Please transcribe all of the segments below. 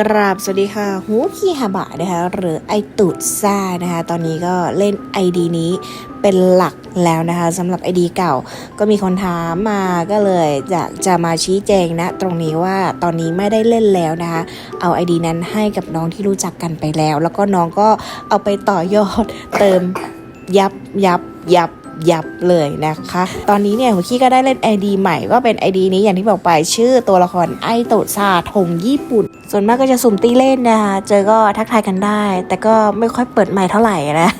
กราบสวัสดีค่ะฮูคีฮาบะนะคะหรือไอตุดซ่านะคะตอนนี้ก็เล่น ID นี้เป็นหลักแล้วนะคะสำหรับ ID เก่า ก็มีคนถามมาก็เลยจะจะมาชี้แจงนะ ตรงนี้ว่าตอนนี้ไม่ได้เล่นแล้วนะคะเอา ID นั้นให้กับน้องที่รู้จักกันไปแล้ว แล้วก็น้องก็เอาไปต่อยอดเติมยับยับยับยับเลยนะคะ ตอนนี้เนี่ยหัวขี้ก็ได้เล่น ID ใหม่ก็เป็น ID นี้อย่างที่บอกไปชื่อตัวละครไอโตซาทงญี่ปุ่น ส่วนมากก็จะสุ่มตีเล่นนะคะเจอก็ทักทายกันได้ แต่ก็ไม่ค่อยเปิดใหม่เท่าไหร่นะ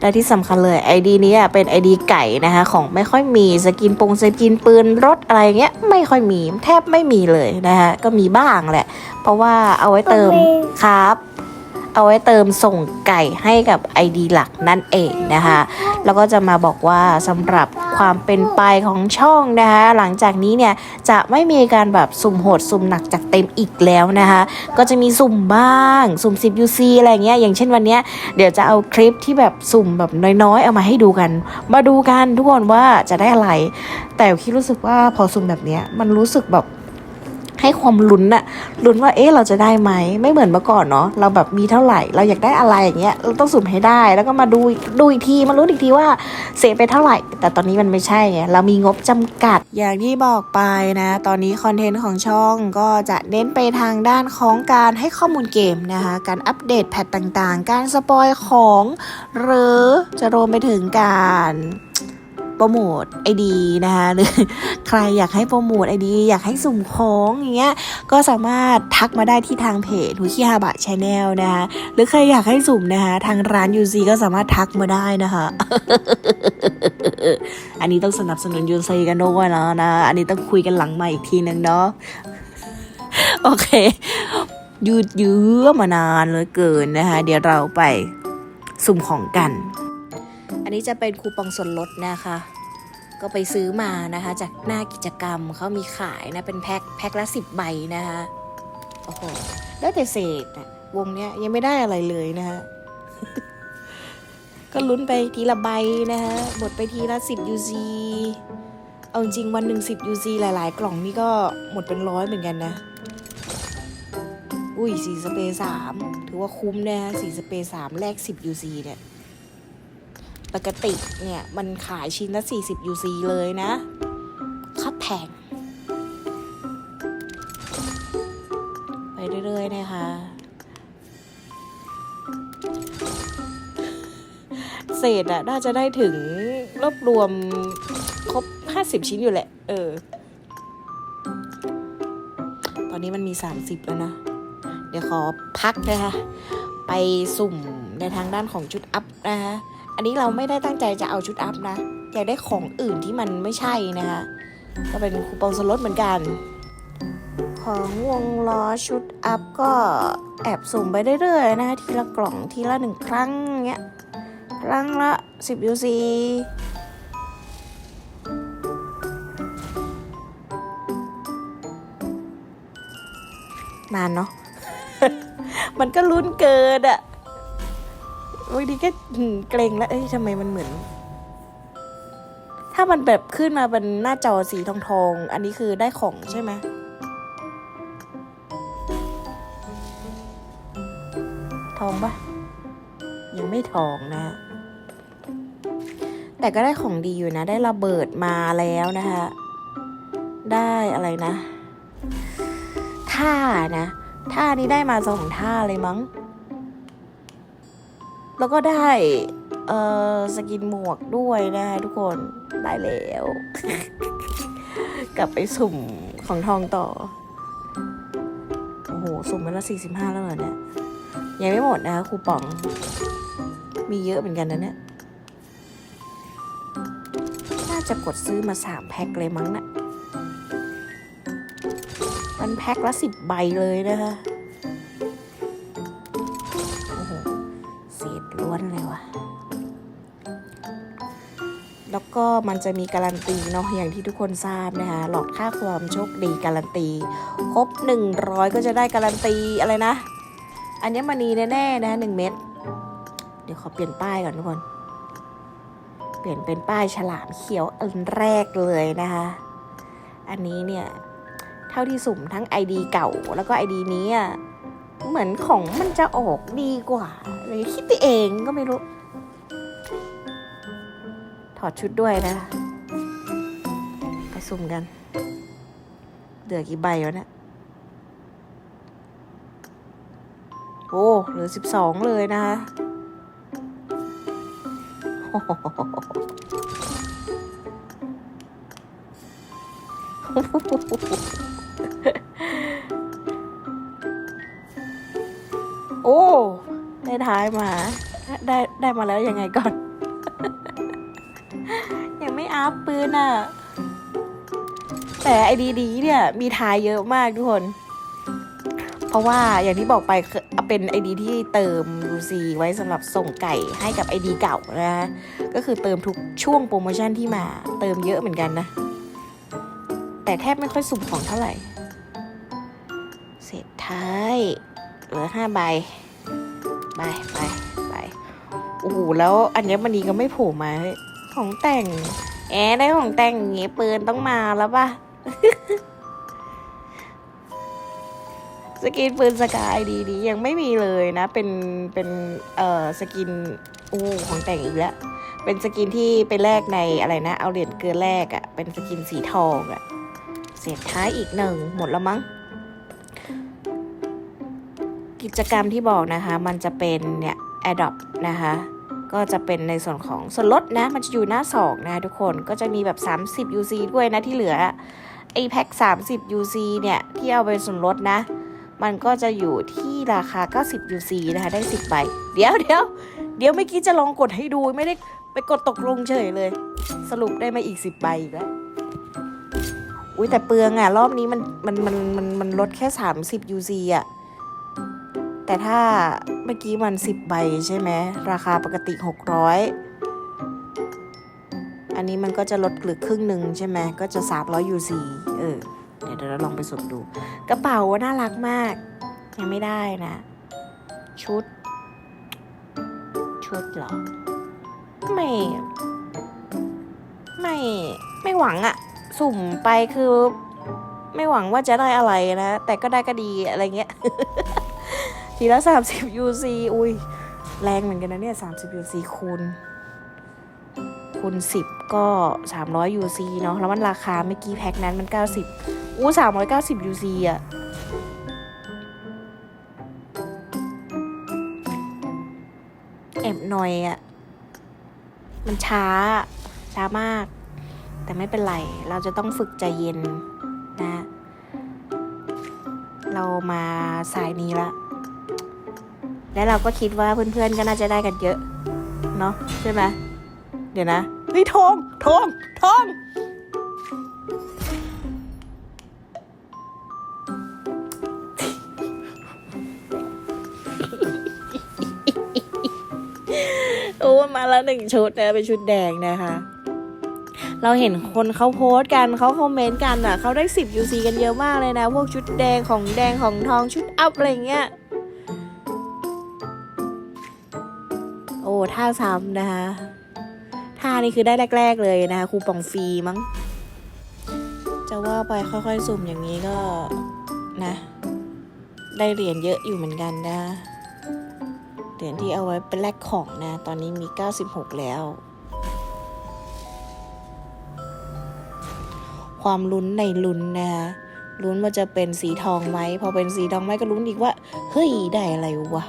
และที่สำคัญเลย ID นี้อะเป็น ID ไก่นะคะของไม่ค่อยมีสกินปงสกินปืนรถอะไรเงี้ยไม่ค่อยมีแทบไม่มีเลยนะคะก็มีบ้างแหละ เพราะว่าเอาไว้เติมครับ เอาไว้เติมส่งไก่ให้กับ ID หลักนั่นเองนะคะ แล้วก็จะมาบอกว่าสำหรับความเป็นไปของช่องนะคะ หลังจากนี้เนี่ยจะไม่มีการแบบสุ่มโหดสุ่มหนักจากเต็มอีกแล้วนะคะ ก็จะมีสุ่มบ้าง สุ่ม 10 UC อะไรเงี้ยอย่างเช่นวันเนี้ยเดี๋ยวจะเอาคลิปที่แบบสุ่มแบบน้อยๆ เอามาให้ดูกัน มาดูกันทุกคนว่าจะได้อะไร แต่คิดรู้สึกว่าพอสุ่มแบบเนี้ยมันรู้สึกแบบ ให้ความลุ้นอะลุ้นว่าเอ๊ะเราจะได้ไหมไม่เหมือนเมื่อก่อนเนาะเราแบบมีเท่าไหร่ เราอยากได้อะไรอย่างเงี้ยเราต้องสุ่มให้ได้ แล้วก็มาดูดูอีกทีมารู้อีกทีว่าเสียไปเท่าไหร่ แต่ตอนนี้มันไม่ใช่ไงเรามีงบจำกัด อย่างที่บอกไปนะ ตอนนี้คอนเทนต์ของช่องก็จะเน้นไปทางด้านของการให้ข้อมูลเกมนะคะการอัปเดตแพทต่างๆ การสปอยของ หรือจะรวมไปถึงการ โปรโมทไอดีนะคะหรือใครอยากให้โปรโมทไอดี อยากให้สุ่มของอย่างเงี้ยก็สามารถทักมาได้ที่ทางเพจหุคิฮาบะชาแนลนะคะหรือใครอยากให้สุ่มนะคะทางร้านยูซีก็สามารถทักมาได้นะคะอันนี้ต้องสนับสนุนยูซีกันด้วยนะนะอันนี้ต้องคุยกันหลังใหม่อีกทีนึงเนาะโอเค ยืดเยื้อมานานเลยเกินนะคะ เดี๋ยวเราไปสุ่มของกัน อันนี้จะเป็นคูปองส่วนลดนะคะ ก็ไปซื้อมานะคะ จากหน้ากิจกรรมเขามีขายนะ เป็นแพ็คแพ็คละสิบใบนะคะโอ้โหได้แต่เศษอะวงเนี้ยยังไม่ได้อะไรเลยนะคะก็ลุ้นไปทีละใบนะคะหมดไปทีละสิบ UC เอาจริงวันหนึ่งสิบ UC หลาย ๆ กล่องนี่ก็หมดเป็นร้อยเหมือนกันนะ อุ้ยสีสเปรย์สามถือว่าคุ้มนะสีสเปรย์สามแลกสิบ UC เนี่ย ปกติเนี่ยมันขายชิ้นละ 40 UC เลยนะค่าแพงไปเรื่อยๆนะคะเศษอะน่าจะได้ถึงรวบรวมครบ 50 ชิ้นอยู่แหละ เออ ตอนนี้มันมี 30 แล้วนะ เดี๋ยวขอพักนะคะ ไปสุ่มในทางด้านของชุดอัพนะคะ อันนี้เราไม่ได้ตั้งใจจะเอาชุดอัพนะ อยากได้ของอื่นที่มันไม่ใช่นะคะ ก็เป็นคูปองส่วนลดเหมือนกัน ของวงล้อชุดอัพก็แอบสุ่มไปเรื่อยๆนะคะทีละกล่องทีละหนึ่งครั้งเงี้ย ครั้งละ 10 UC นานเนาะ มันก็ลุ้นเกินอะ บางทีก็เกรงแล้ว เอ้ยทำไมมันเหมือน ถ้ามันแบบขึ้นมาเป็นหน้าจอสีทองทอง อันนี้คือได้ของใช่ไหมทองปะยังไม่ทองนะ แต่ก็ได้ของดีอยู่นะ ได้ระเบิดมาแล้วนะคะ ได้อะไรนะ ท่านะ ท่านี้ได้มาสองท่าเลยมั้ง แล้วก็ได้เอ่อสกินหมวกด้วยนะคะทุกคนได้แล้ว กลับไปสุ่มของทองต่อ โอ้โห สุ่มมาละสี่สิบห้าแล้วเหรอเนี่ย ยังไม่หมดนะคะคูปอง มีเยอะเหมือนกันนะเนี่ย น่าจะกดซื้อมาสามแพ็คเลยมั้งนะมันแพ็คละสิบใบเลยนะคะ ล้วนเลยว่ะ แล้วก็มันจะมีการันตีเนาะอย่างที่ทุกคนทราบนะคะหลอดค่าความโชคดีการันตี ครบ 100 ก็จะได้การันตีอะไรนะ อัญมณีแน่ๆนะหนึ่งเม็ดเดี๋ยวขอเปลี่ยนป้ายก่อนทุกคน เปลี่ยนเป็นป้ายฉลามเขียวอันแรกเลยนะคะ อันนี้เนี่ย เท่าที่สุ่มทั้ง ID เก่าแล้วก็ ID นี้อะ เหมือนของมันจะออกดีกว่าเลยคิดไปเองก็ไม่รู้ ถอดชุดด้วยนะ ไปสุ่มกันเหลือกี่ใบวะเนี่ยโอ้เหลือสิบสองเลยนะคะโอ้ โอ้ได้ท้ายมา ได้ได้มาแล้วยังไงก่อน ยังไม่อัพปืนอะ แต่ไอดีดีเนี่ยมีท้ายเยอะมากทุกคน เพราะว่าอย่างที่บอกไปคือเป็นไอดีที่เติม UC ไว้สำหรับส่งไก่ให้กับไอดีเก่านะก็คือเติมทุกช่วงโปรโมชั่นที่มาเติมเยอะเหมือนกันนะ แต่แทบไม่ค่อยสุ่มของเท่าไหร่ เสร็จท้าย เหลือห้าใบ ไปไปไปโอ้โหแล้วอัญมณีก็ไม่โผล่มาของแต่ง แอได้ของแต่งอย่างงี้ปืนต้องมาแล้วป่ะสกินปืนสกายดีดียังไม่มีเลยนะ เป็นเป็นเอ่อสกินโอ้ของแต่งอีกแล้วเป็นสกินที่ไปแลกในอะไรนะ เอาเหรียญเกลือแลกอะ่ะเป็นสกินสีทองอะ่ะเสร็จท้ายอีกหนึ่งหมดแล้วมั้ง กิจกรรมที่บอกนะคะ มันจะเป็นเนี่ย Adopt นะคะ ก็จะเป็นในส่วนของส่วนลดนะ มันจะอยู่หน้าสองนะทุกคนก็จะมีแบบ 30 UC ด้วยนะที่เหลือไอแพ็ค30 UC เนี่ย ที่เอาไปส่วนลดนะ มันก็จะอยู่ที่ราคา 90 UC นะคะ ได้ 10ใบเดี๋ยวเดี๋ยวเดี๋ยวเมื่อกี้จะลองกดให้ดูไม่ได้ไปกดตกลงเฉยเลย สรุปได้มาอีก 10ใบอีกแล้วอุ้ยแต่เปลืองอะรอบนี้มันมันมันมันมันลดแค่ 30 UC อะ แต่ถ้าเมื่อกี้มัน 10 ใบใช่ไหมราคาปกติ 600 อันนี้มันก็จะลดเหลือครึ่งหนึ่งใช่ไหมก็จะ 300 UC เออเดี๋ยวเดี๋ยวเราลองไปสดดู กระเป๋าน่ารักมากยังไม่ได้นะ ชุด ชุดเหรอ ไม่ ไม่ไม่หวังอะสุ่มไปคือ ไม่หวังว่าจะได้อะไรนะ แต่ก็ได้ก็ดีอะไรเงี้ย ทีละสามสิบ UC อุ้ยแรงเหมือนกันนะเนี่ยสามสิบ UC คูณคูณสิบก็สามร้อย UC เนาะแล้วมันราคาเมื่อกี้แพ็คนั้นมันเก้าสิบอู้สามร้อยเก้าสิบ UC อะแอบหน่อยอะมันช้า ช้ามาก แต่ไม่เป็นไร เราจะต้องฝึกใจเย็นนะ เรามาสายนี้ละ และเราก็คิดว่าเพื่อนๆก็น่าจะได้กันเยอะ เนาะใช่ไหมเดี๋ยวนะเฮ้ยทองทองทองโอ้มาแล้วหนึ่งชุดนะเป็นชุดแดงนะคะ เราเห็นคนเขาโพสต์กันเขาคอมเมนต์กันอะเขาได้10 UC กันเยอะมากเลยนะ พวกชุดแดงของแดงของทองชุดอัพอะไรเงี้ย ท่าซ้ำนะคะท่านี่คือได้แรก ๆ เลยนะคะคูปองฟรีมั้ง จะว่าไปค่อยๆ สุ่มอย่างนี้ก็นะ ได้เหรียญเยอะอยู่เหมือนกันนะ เหรียญที่เอาไว้เป็นแลกของนะ ตอนนี้มี 96 แล้ว ความลุ้นในลุ้นนะคะลุ้นว่าจะเป็นสีทองไหม พอเป็นสีทองไหมก็ลุ้นอีกว่า เฮ้ย ได้อะไรวะ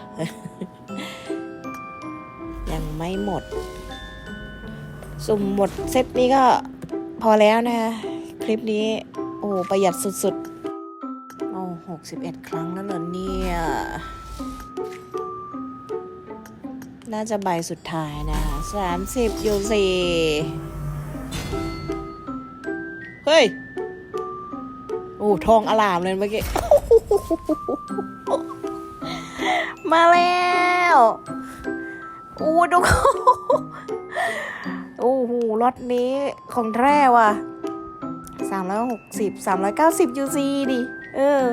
ไม่หมด สุ่มหมดเซตนี้ก็พอแล้วนะคะคลิปนี้ โอ้ประหยัดสุดๆ โอ้หกสิบเอ็ดครั้งแล้วเหรอเนี่ย น่าจะใบสุดท้ายนะคะสามสิบยูซีเฮ้ย โอ้ทองอลามเลยเมื่อกี้ มาแล้ว อู้ดูโอ้โหรถนี้ของแท้ว่ะสามร้อยหกสิบสามร้อยเก้าสิบยูซีดิ เออ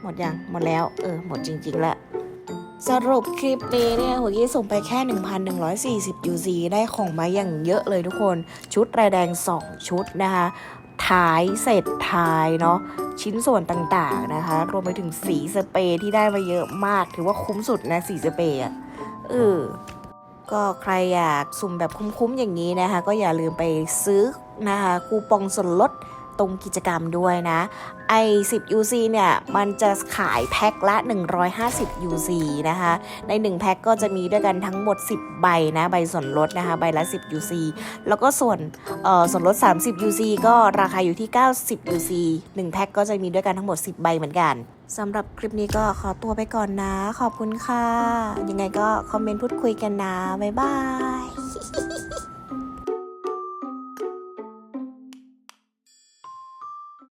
หมดยัง หมดแล้ว เออ หมดจริง ๆ แล้วสรุปคลิปนี้เนี่ยหัวกี้ส่งไปแค่ 1,140 UC ได้ของมาอย่างเยอะเลยทุกคน ชุดรายแดง 2 ชุดนะคะ ท้ายเสร็จท้ายเนาะ ชิ้นส่วนต่างๆนะคะ รวมไปถึงสีสเปรย์ที่ได้มาเยอะมาก ถือว่าคุ้มสุดนะสีสเปรย์อะเออก็ใครอยากสุ่มแบบคุ้มๆอย่างนี้นะคะ ก็อย่าลืมไปซื้อนะคะคูปองส่วนลด ตรงกิจกรรมด้วยนะไอ10 UC เนี่ยมันจะขายแพ็คละ 150 UC นะคะ ใน 1 แพ็คก็จะมีด้วยกันทั้งหมด 10 ใบนะ ใบส่วนลดนะคะ ใบละ 10 UC แล้วก็ส่วนเอ่อส่วนลด 30 UC ก็ราคาอยู่ที่ 90 UC 1 แพ็คก็จะมีด้วยกันทั้งหมด 10 ใบเหมือนกันสำหรับคลิปนี้ก็ขอตัวไปก่อนนะ ขอบคุณค่ะ ยังไงก็คอมเมนต์พูดคุยกันนะ บ๊ายบาย